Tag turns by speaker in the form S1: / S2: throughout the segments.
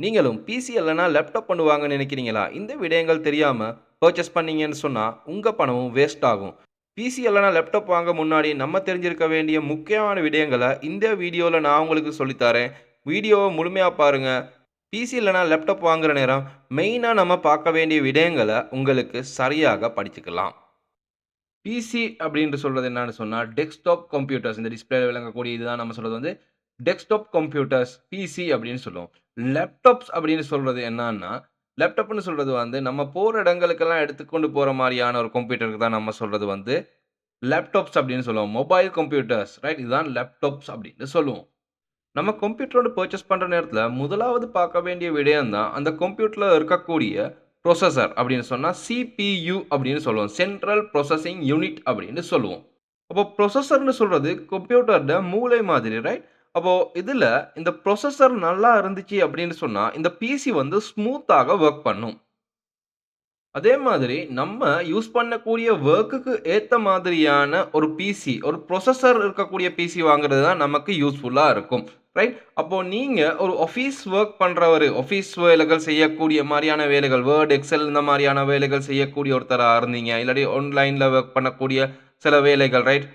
S1: நீங்களும் பிசி இல்லைனா லேப்டாப் பண்ணுவாங்கன்னு நினைக்கிறீங்களா? இந்த விடயங்கள் தெரியாமல் பர்ச்சேஸ் பண்ணீங்கன்னு சொன்னால் உங்கள் பணமும் வேஸ்ட் ஆகும். பிசி இல்லைனா லேப்டாப் வாங்க முன்னாடி நம்ம தெரிஞ்சிருக்க வேண்டிய முக்கியமான விடயங்களை இந்த வீடியோவில் நான் உங்களுக்கு சொல்லித்தரேன். வீடியோவை முழுமையாக பாருங்கள் பிசி இல்லைனா லேப்டாப் வாங்குற நேரம் மெயினாக நம்ம பார்க்க வேண்டிய விடயங்களை உங்களுக்கு சரியாக படிச்சுக்கலாம். பிசி அப்படின்ட்டு சொல்கிறது என்னன்னு சொன்னால் டெஸ்க்டாப் கம்ப்யூட்டர்ஸ் இந்த டிஸ்பிளேல விளங்கக்கூடிய இதுதான் நம்ம சொல்கிறது வந்து டெஸ்க்டாப் கம்ப்யூட்டர்ஸ் பிசி அப்படின்னு சொல்லுவோம். லேப்டாப்ஸ் அப்படின்னு சொல்கிறது என்னன்னா லேப்டாப்னு சொல்கிறது வந்து நம்ம போகிற இடங்களுக்கெல்லாம் எடுத்துக்கொண்டு போகிற மாதிரியான ஒரு கம்ப்யூட்டருக்கு தான் நம்ம சொல்கிறது வந்து லேப்டாப்ஸ் அப்படின்னு சொல்லுவோம். மொபைல் கம்ப்யூட்டர்ஸ் ரைட் இதுதான் லேப்டாப்ஸ் அப்படின்னு சொல்லுவோம். நம்ம கம்ப்யூட்டரோட பர்ச்சேஸ் பண்ணுற நேரத்தில் முதலாவது பார்க்க வேண்டிய விடயம் தான் அந்த கம்ப்யூட்டரில் இருக்கக்கூடிய ப்ரொசஸர் அப்படின்னு சொன்னால் சிபியு அப்படின்னு சொல்லுவோம். சென்ட்ரல் ப்ரொசஸிங் யூனிட் அப்படின்னு சொல்லுவோம். அப்போ ப்ரொசஸர்னு சொல்கிறது கம்ப்யூட்டரோட மூளை மாதிரி ரைட் அப்போது இதில் இந்த ப்ரொசஸர் நல்லா இருந்துச்சு அப்படின்னு சொன்னால் இந்த பிசி வந்து ஸ்மூத்தாக ஒர்க் பண்ணும். அதே மாதிரி நம்ம யூஸ் பண்ணக்கூடிய ஒர்க்குக்கு ஏற்ற மாதிரியான ஒரு பிசி ஒரு ப்ரொசஸர் இருக்கக்கூடிய பிசி வாங்குறது தான் நமக்கு யூஸ்ஃபுல்லாக இருக்கும். ரைட் அப்போது நீங்கள் ஒரு ஆஃபீஸ் ஒர்க் பண்ணுறவர் ஆஃபீஸ் வேலைகள் செய்யக்கூடிய மாதிரியான வேலைகள் வேர்ட் எக்ஸல் இந்த மாதிரியான வேலைகள் செய்யக்கூடிய ஒருத்தராக இருந்தீங்க இல்லாட்டி ஆன்லைனில் ஒர்க் பண்ணக்கூடிய சில வேலைகள் ரைட்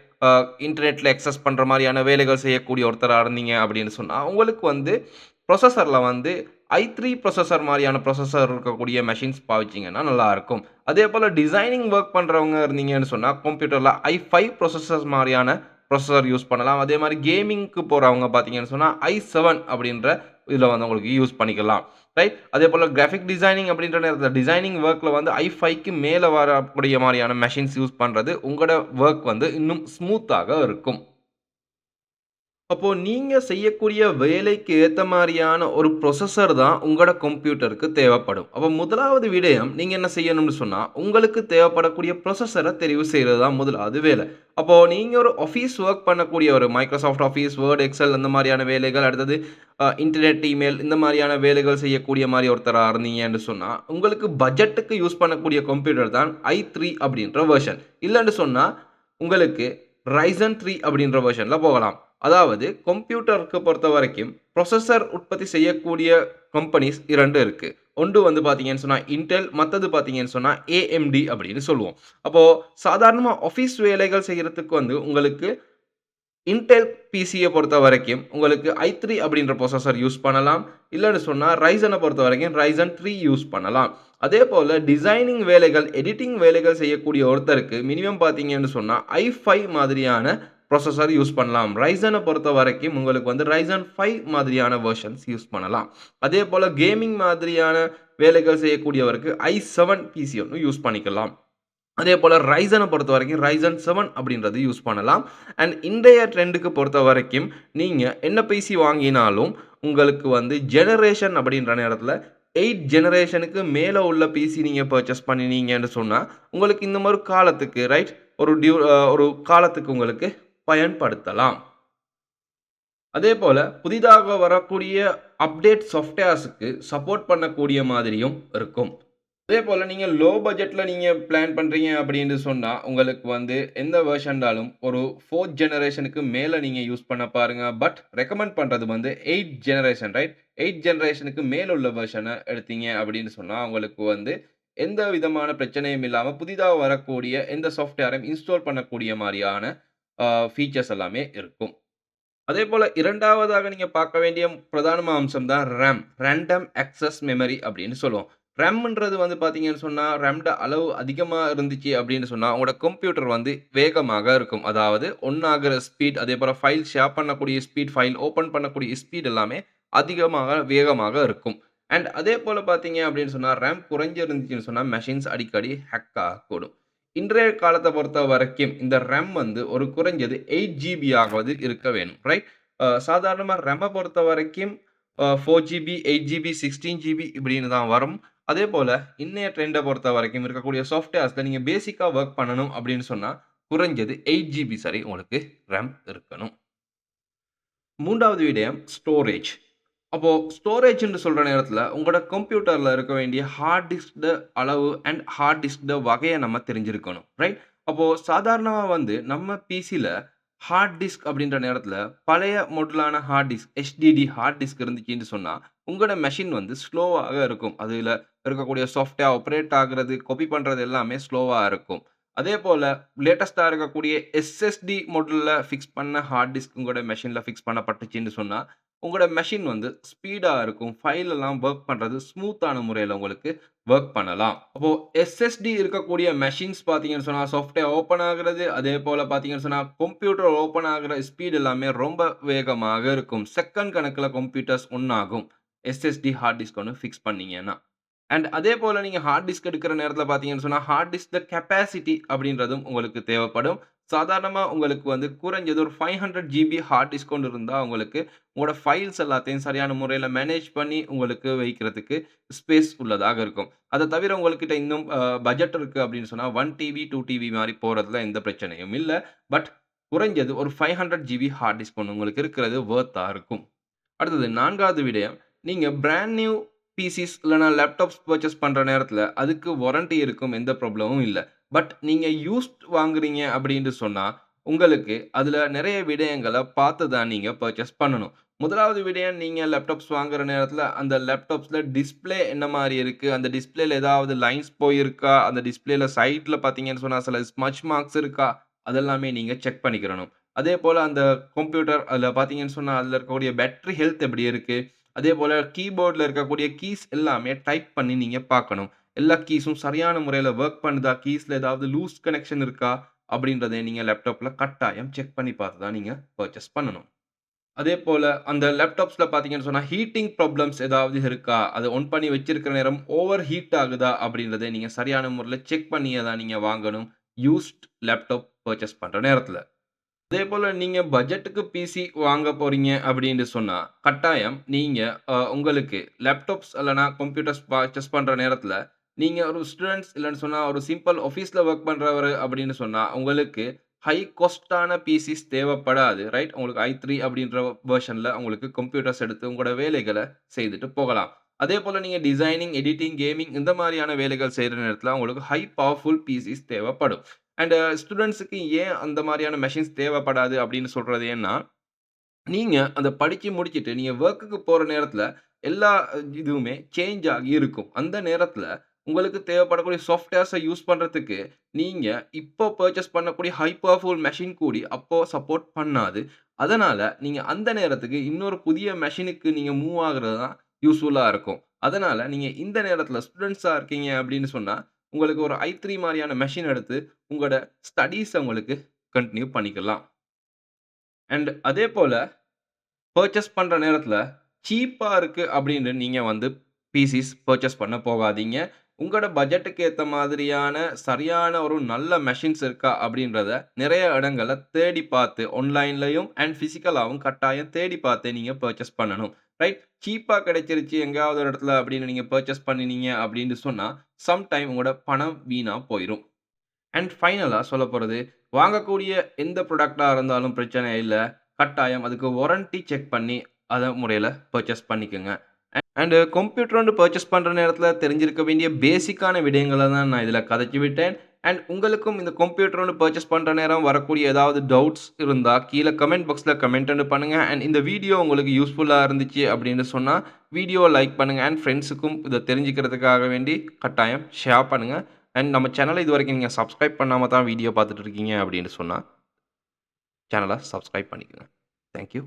S1: இன்டர்நெட்டில் எக்ஸஸ் பண்ணுற மாதிரியான வேலைகள் செய்யக்கூடிய ஒருத்தராக இருந்தீங்க அப்படின்னு சொன்னால் உங்களுக்கு வந்து ப்ரொசஸரில் வந்து ஐ த்ரீ ப்ரொசஸர் மாதிரியான ப்ரொசஸர் இருக்கக்கூடிய மெஷின்ஸ் பாவிச்சிங்கன்னா நல்லாயிருக்கும் அதே போல் டிசைனிங் ஒர்க் பண்ணுறவங்க இருந்தீங்கன்னு சொன்னால் கம்ப்யூட்டரில் ஐ ஃபைவ் ப்ரொசஸர்ஸ் மாதிரியான ப்ரொசஸர் யூஸ் பண்ணலாம். அதே மாதிரி கேமிங்க்கு போகிறவங்க பார்த்தீங்கன்னு சொன்னால் ஐ செவன் அப்படின்ற இதில் வந்து உங்களுக்கு யூஸ் பண்ணிக்கலாம். ரைட் அதே போல் கிராஃபிக் டிசைனிங் அப்படின்ற நேரத்தில் டிசைனிங் ஒர்க்கில் வந்து ஐ ஃபைவ்க்கு மேலே வரக்கூடிய மாதிரியான மெஷின்ஸ் யூஸ் பண்ணுறது உங்களோட ஒர்க் வந்து இன்னும் ஸ்மூத்தாக இருக்கும். அப்போது நீங்கள் செய்யக்கூடிய வேலைக்கு ஏற்ற மாதிரியான ஒரு ப்ரொசஸர் தான் உங்களோட கம்ப்யூட்டருக்கு தேவைப்படும். அப்போ முதலாவது விடயம் நீங்கள் என்ன செய்யணும்னு சொன்னால் உங்களுக்கு தேவைப்படக்கூடிய ப்ரொசஸரை தெரிவு செய்கிறது தான் முதலாவது வேலை. அப்போது நீங்கள் ஒரு ஆஃபீஸ் ஒர்க் பண்ணக்கூடிய ஒரு மைக்ரோசாஃப்ட் ஆஃபீஸ் வேர்ட் எக்ஸல் இந்த மாதிரியான வேலைகள் அடுத்தது இன்டர்நெட் இமெயில் இந்த மாதிரியான வேலைகள் செய்யக்கூடிய மாதிரி ஒருத்தராக இருந்தீங்கன்னு சொன்னால் உங்களுக்கு பட்ஜெட்டுக்கு யூஸ் பண்ணக்கூடிய கம்ப்யூட்டர் தான் ஐ த்ரீ அப்படின்ற வெர்ஷன் இல்லைன்னு சொன்னால் உங்களுக்கு ரைசன் த்ரீ அப்படின்ற வெர்ஷனில் போகலாம். அதாவது கம்ப்யூட்டருக்கு பொறுத்த வரைக்கும் ப்ரொசஸர் உற்பத்தி செய்யக்கூடிய கம்பெனிஸ் இரண்டு இருக்குது ஒன்று வந்து பார்த்தீங்கன்னு சொன்னால் இன்டெல் மற்றது பார்த்தீங்கன்னு சொன்னால் ஏஎம்டி அப்படின்னு சொல்லுவோம். அப்போது சாதாரணமாக ஆஃபீஸ் வேலைகள் செய்கிறதுக்கு வந்து உங்களுக்கு இன்டெல் பிசியை பொறுத்த வரைக்கும் உங்களுக்கு ஐ த்ரீ அப்படின்ற ப்ரொசஸர் யூஸ் பண்ணலாம். இல்லைன்னு சொன்னால் ரைசனை பொறுத்த வரைக்கும் ரைசன் த்ரீ யூஸ் பண்ணலாம். அதே போல் டிசைனிங் வேலைகள் எடிட்டிங் வேலைகள் செய்யக்கூடிய ஒருத்தருக்கு மினிமம் பார்த்தீங்கன்னு சொன்னால் ஐ ஃபைவ் மாதிரியான ப்ரொசஸர் யூஸ் பண்ணலாம். ரைசனை பொறுத்த வரைக்கும் உங்களுக்கு வந்து ரைசன் ஃபைவ் மாதிரியான வெர்ஷன்ஸ் யூஸ் பண்ணலாம். அதே போல் கேமிங் மாதிரியான வேலைகள் செய்யக்கூடியவருக்கு ஐ செவன் பிசி ஒன்று யூஸ் பண்ணிக்கலாம். அதே போல் ரைசனை பொறுத்த வரைக்கும் ரைசன் செவன் அப்படின்றது யூஸ் பண்ணலாம். அண்ட் இன்றைய ட்ரெண்டுக்கு பொறுத்த வரைக்கும் நீங்கள் என்ன பிசி வாங்கினாலும் உங்களுக்கு வந்து ஜெனரேஷன் அப்படின்ற நேரத்தில் எயிட் ஜெனரேஷனுக்கு மேலே உள்ள பிசி நீங்கள் பர்ச்சேஸ் பண்ணினீங்கன்னு சொன்னால் உங்களுக்கு இந்த மாதிரி காலத்துக்கு ரைட் ஒரு டியூ ஒரு காலத்துக்கு உங்களுக்கு பயன்படுத்தலாம். அதே போல் புதிதாக வரக்கூடிய அப்டேட் சாஃப்ட்வேர்ஸுக்கு சப்போர்ட் பண்ணக்கூடிய மாதிரியும் இருக்கும். அதே போல் நீங்கள் லோ பட்ஜெட்டில் நீங்கள் பிளான் பண்ணுறீங்க அப்படின்னு சொன்னால் உங்களுக்கு வந்து எந்த வேர்ஷன்டாலும் ஒரு ஃபோர்த் ஜெனரேஷனுக்கு மேலே நீங்கள் யூஸ் பண்ண பாருங்கள் பட் ரெக்கமெண்ட் பண்ணுறது வந்து எயிட் ஜெனரேஷன் ரைட் எயிட் ஜெனரேஷனுக்கு மேலே உள்ள வேர்ஷனை எடுத்தீங்க அப்படின்னு சொன்னால் உங்களுக்கு வந்து எந்த விதமான பிரச்சனையும் இல்லாமல் புதிதாக வரக்கூடிய எந்த சாஃப்ட்வேரையும் இன்ஸ்டால் பண்ணக்கூடிய மாதிரியான ஃபீச்சர்ஸ் எல்லாமே இருக்கும். அதே போல் இரண்டாவதாக நீங்கள் பார்க்க வேண்டிய பிரதானமான அம்சம் தான் ரேம் ரேண்டம் அக்சஸ் மெமரி அப்படின்னு சொல்லுவோம். ரேம்ன்றது வந்து பார்த்தீங்கன்னு சொன்னால் ரேம்ட அளவு அதிகமாக இருந்துச்சு அப்படின்னு சொன்னால் உங்களோட கம்ப்யூட்டர் வந்து வேகமாக இருக்கும். அதாவது ஒன்றாகிற ஸ்பீட் அதே போல் ஃபைல் ஷேர் பண்ணக்கூடிய ஸ்பீட் ஃபைல் ஓப்பன் பண்ணக்கூடிய ஸ்பீட் எல்லாமே அதிகமாக வேகமாக இருக்கும். அண்ட் அதே போல் பார்த்தீங்க அப்படின்னு சொன்னால் ரேம் குறைஞ்சிருந்துச்சுன்னு சொன்னால் மெஷின்ஸ் அடிக்கடி ஹேக் ஆகக்கூடும். இன்றைய காலத்தை பொறுத்த வரைக்கும் இந்த ரேம் வந்து ஒரு குறைஞ்சது எயிட் ஜிபி ஆகுவது இருக்க வேணும் ரைட் சாதாரணமாக ரேமை பொறுத்த வரைக்கும் four GB eight GB sixteen GB இப்படின்னு தான் வரும். அதே போல் இன்னைய ட்ரெண்டை பொறுத்த வரைக்கும் இருக்கக்கூடிய சாஃப்ட்வேர்ஸில் நீங்கள் பேசிக்காக ஒர்க் பண்ணணும் அப்படின்னு சொன்னால் குறைஞ்சது எயிட் ஜிபி சரி உங்களுக்கு ரேம் இருக்கணும். மூன்றாவது விடயம் ஸ்டோரேஜ் அப்போது ஸ்டோரேஜ்னு சொல்கிற நேரத்தில் உங்களோட கம்ப்யூட்டரில் இருக்க வேண்டிய ஹார்ட் டிஸ்க்ட அளவு அண்ட் ஹார்ட் டிஸ்க்ட வகையை நம்ம தெரிஞ்சிருக்கணும் ரைட் அப்போது சாதாரணமாக வந்து நம்ம பிசியில் ஹார்ட் டிஸ்க் அப்படின்ற நேரத்தில் பழைய மாடலான hard disk HDD hard disk இருந்துச்சுன்னு சொன்னால் உங்களோட மெஷின் வந்து ஸ்லோவாக இருக்கும். அதில் இருக்கக்கூடிய சாஃப்ட்வேர் ஆப்ரேட் ஆகுறது, காப்பி பண்ணுறது எல்லாமே ஸ்லோவாக இருக்கும். அதே போல் லேட்டஸ்ட்டாக இருக்கக்கூடிய எஸ்எஸ்டி மாடலில் ஃபிக்ஸ் பண்ண ஹார்ட் டிஸ்க் உங்களோட மெஷினில் ஃபிக்ஸ் பண்ணப்பட்டுச்சுன்னு சொன்னால் உங்களோட மெஷின் வந்து ஸ்பீடாக இருக்கும். ஃபைலெல்லாம் ஒர்க் பண்ணுறது ஸ்மூத்தான முறையில் உங்களுக்கு ஒர்க் பண்ணலாம். அப்போது எஸ்எஸ்டி இருக்கக்கூடிய மெஷின்ஸ் பார்த்தீங்கன்னு சொன்னால் சாஃப்ட்வேர் ஓப்பன் ஆகிறது அதே போல் பார்த்தீங்கன்னு சொன்னால் கம்ப்யூட்டர் ஓப்பன் ஆகிற ஸ்பீடு எல்லாமே ரொம்ப வேகமாக இருக்கும். செகண்ட் கணக்கில் கம்ப்யூட்டர்ஸ் ஒன்றாகும் எஸ்எஸ்டி ஹார்ட் டிஸ்க் ஒன்று ஃபிக்ஸ் பண்ணீங்கன்னா. அண்ட் அதே போல் நீங்கள் ஹார்ட் டிஸ்க் எடுக்கிற நேரத்தில் பார்த்தீங்கன்னு சொன்னால் ஹார்ட் டிஸ்க் கெப்பாசிட்டி அப்படின்றதும் உங்களுக்கு தேவைப்படும். சாதாரணமாக உங்களுக்கு வந்து குறைஞ்சது ஒரு 500 ஜிபி ஹார்ட் டிஸ்க் கொண்டு இருந்தால் உங்களுக்கு உங்களோட ஃபைல்ஸ் எல்லாத்தையும் சரியான முறையில் மேனேஜ் பண்ணி உங்களுக்கு வைக்கிறதுக்கு ஸ்பேஸ் உள்ளதாக இருக்கும். அதை தவிர உங்கள்கிட்ட இன்னும் பட்ஜெட் இருக்குது அப்படின்னு சொன்னால் ஒன் டிவி டூ டிவி மாதிரி போகிறதுல எந்த பிரச்சனையும் இல்லை பட் குறைஞ்சது ஒரு 500 ஜிபி ஹார்ட் டிஸ்க் ஒன்று உங்களுக்கு இருக்கிறது வேர்த்தாக இருக்கும். அடுத்தது நான்காவது விடயம், நீங்கள் பிராண்ட் நியூ பிசிஸ் இல்லைனா லேப்டாப்ஸ் பர்ச்சேஸ் பண்ணுற நேரத்தில் அதுக்கு வாரண்டி இருக்கும். எந்த ப்ராப்ளமும் இல்லை பட் நீங்கள் யூஸ்ட் வாங்குறீங்க அப்படின்ட்டு சொன்னால் உங்களுக்கு அதில் நிறைய விடயங்களை பார்த்து தான் நீங்கள் பர்ச்சேஸ் பண்ணணும். முதலாவது விடயம் நீங்கள் லேப்டாப்ஸ் வாங்குற நேரத்தில் அந்த லேப்டாப்ஸில் டிஸ்ப்ளே என்ன மாதிரி இருக்குது அந்த டிஸ்பிளேல ஏதாவது லைன்ஸ் போயிருக்கா? அந்த டிஸ்பிளேல சைட்டில் பார்த்தீங்கன்னு சொன்னால் சில ஸ்மச் மார்க்ஸ் இருக்கா? அதெல்லாமே நீங்கள் செக் பண்ணிக்கிறணும். அதே போல் அந்த கம்ப்யூட்டர் அதில் பார்த்தீங்கன்னு சொன்னால் அதில் இருக்கக்கூடிய பேட்டரி ஹெல்த் எப்படி இருக்குது அதே போல் கீபோர்டில் இருக்கக்கூடிய கீஸ் எல்லாமே டைப் பண்ணி நீங்கள் பார்க்கணும். எல்லா கீஸும் சரியான முறையில் ஒர்க் பண்ணுதா? கீஸில் ஏதாவது லூஸ் கனெக்ஷன் இருக்கா? அப்படின்றதை நீங்கள் லேப்டாப்பில் கட்டாயம் செக் பண்ணி பார்த்து தான் நீங்கள் பர்ச்சேஸ் பண்ணணும். அதே போல் அந்த லேப்டாப்ஸில் பார்த்தீங்கன்னு சொன்னால் ஹீட்டிங் ப்ராப்ளம்ஸ் ஏதாவது இருக்கா? அதை ஒன் பண்ணி வச்சிருக்கிற நேரம் ஓவர் ஹீட் ஆகுதா? அப்படின்றத நீங்கள் சரியான முறையில் செக் பண்ணியே தான் நீங்கள் வாங்கணும். யூஸ்ட் லேப்டாப் பர்ச்சேஸ் பண்ணுற நேரத்தில் அதே போல் நீங்கள் பட்ஜெட்டுக்கு பிசி வாங்க போகிறீங்க அப்படின்னு சொன்னால் கட்டாயம் நீங்கள் உங்களுக்கு லேப்டாப்ஸ் இல்லைனா கம்ப்யூட்டர்ஸ் பர்ச்சேஸ் பண்ணுற நேரத்தில் நீங்கள் ஒரு ஸ்டூடெண்ட்ஸ் இல்லைன்னு சொன்னால் ஒரு சிம்பிள் ஆஃபீஸில் ஒர்க் பண்ணுறவர் அப்படின்னு சொன்னால் உங்களுக்கு ஹை காஸ்டான பிசிஸ் தேவைப்படாது. ரைட்? உங்களுக்கு ஐ த்ரீ அப்படின்ற வேர்ஷனில் உங்களுக்கு கம்ப்யூட்டர்ஸ் எடுத்து உங்களோட வேலைகளை செய்துட்டு போகலாம். அதே போல் நீங்கள் டிசைனிங், எடிட்டிங், கேமிங் இந்த மாதிரியான வேலைகள் செய்கிற நேரத்தில் உங்களுக்கு ஹை பவர்ஃபுல் பிசிஸ் தேவைப்படும். அண்ட் ஸ்டூடெண்ட்ஸுக்கு ஏன் அந்த மாதிரியான மெஷின்ஸ் தேவைப்படாது அப்படின்னு சொல்கிறது ஏன்னா, நீங்கள் அதை படித்து முடிச்சுட்டு நீங்கள் ஒர்க்குக்கு போகிற நேரத்தில் எல்லா இதுவுமே சேஞ்ச் ஆகி இருக்கும். அந்த நேரத்தில் உங்களுக்கு தேவைப்படக்கூடிய சாஃப்ட்வேர்ஸை யூஸ் பண்ணுறதுக்கு நீங்கள் இப்போ பர்ச்சேஸ் பண்ணக்கூடிய ஹை பவர்ஃபுல் மெஷின் கூடி அப்போது சப்போர்ட் பண்ணாது. அதனால் நீங்கள் அந்த நேரத்துக்கு இன்னொரு புதிய மெஷினுக்கு நீங்கள் மூவ் ஆகுறது தான் யூஸ்ஃபுல்லாக இருக்கும். அதனால் நீங்கள் இந்த நேரத்தில் ஸ்டூடெண்ட்ஸாக இருக்கீங்க அப்படின்னு சொன்னால் உங்களுக்கு ஒரு ஐ த்ரீ மாதிரியான மெஷின் எடுத்து உங்களோட ஸ்டடீஸை உங்களுக்கு கண்டினியூ பண்ணிக்கலாம். அண்ட் அதேபோல பர்ச்சேஸ் பண்ணுற நேரத்தில் சீப்பாக இருக்குது அப்படின்னு நீங்கள் வந்து பிசிஸ் பர்ச்சேஸ் பண்ண போகாதீங்க. உங்களோட பட்ஜெட்டுக்கு ஏற்ற மாதிரியான சரியான ஒரு நல்ல மெஷின்ஸ் இருக்கா? அப்படின்றத நிறைய இடங்களை தேடி பார்த்து ஆன்லைன்லையும் அண்ட் ஃபிசிக்கலாகவும் கட்டாயம் தேடி பார்த்து நீங்கள் பர்ச்சேஸ் பண்ணணும். ரைட்? சீப்பாக கிடைச்சிருச்சு எங்கேயாவது ஒரு இடத்துல அப்படின்னு நீங்கள் பர்ச்சேஸ் பண்ணினீங்க அப்படின்னு சொன்னால் சம்டைம் உங்களோட பணம் வீணாக போயிடும் அண்ட் ஃபைனலாக சொல்ல போகிறது வாங்கக்கூடிய எந்த ப்ராடக்ட்டா இருந்தாலும் பிரச்சனை இல்லை கட்டாயம் அதுக்கு வாரண்ட்டி செக் பண்ணி அதை முறையில் பர்ச்சேஸ் பண்ணிக்கோங்க அண்ட் கம்ப்யூட்டர் வந்து பர்ச்சேஸ் பண்ணுற நேரத்தில் தெரிஞ்சிருக்க வேண்டிய பேசிக்கான விடயங்களை தான் நான் இதில் கதைச்சு விட்டேன். அண்ட் உங்களுக்கும் இந்த கம்ப்யூட்டர் வந்து பர்ச்சேஸ் பண்ணுற நேரம் வரக்கூடிய ஏதாவது டவுட்ஸ் இருந்தால் கீழே கமெண்ட் பாக்ஸில் கமெண்ட் வந்து பண்ணுங்கள் அண்ட் இந்த வீடியோ உங்களுக்கு யூஸ்ஃபுல்லாக இருந்துச்சு அப்படின்னு சொன்னால் வீடியோ லைக் பண்ணுங்கள் அண்ட் ஃப்ரெண்ட்ஸுக்கும் இதை தெரிஞ்சுக்கிறதுக்காக வேண்டி கட்டாயம் ஷேர் பண்ணுங்கள் அண்ட் நம்ம சேனல இதுவரைக்கும் நீங்கள் சப்ஸ்கிரைப் பண்ணாமல் தான் வீடியோ பார்த்துட்டு இருக்கீங்க அப்படின்னு சொன்னால் சேனலை சப்ஸ்கிரைப் பண்ணிக்கோங்க தேங்க் யூ.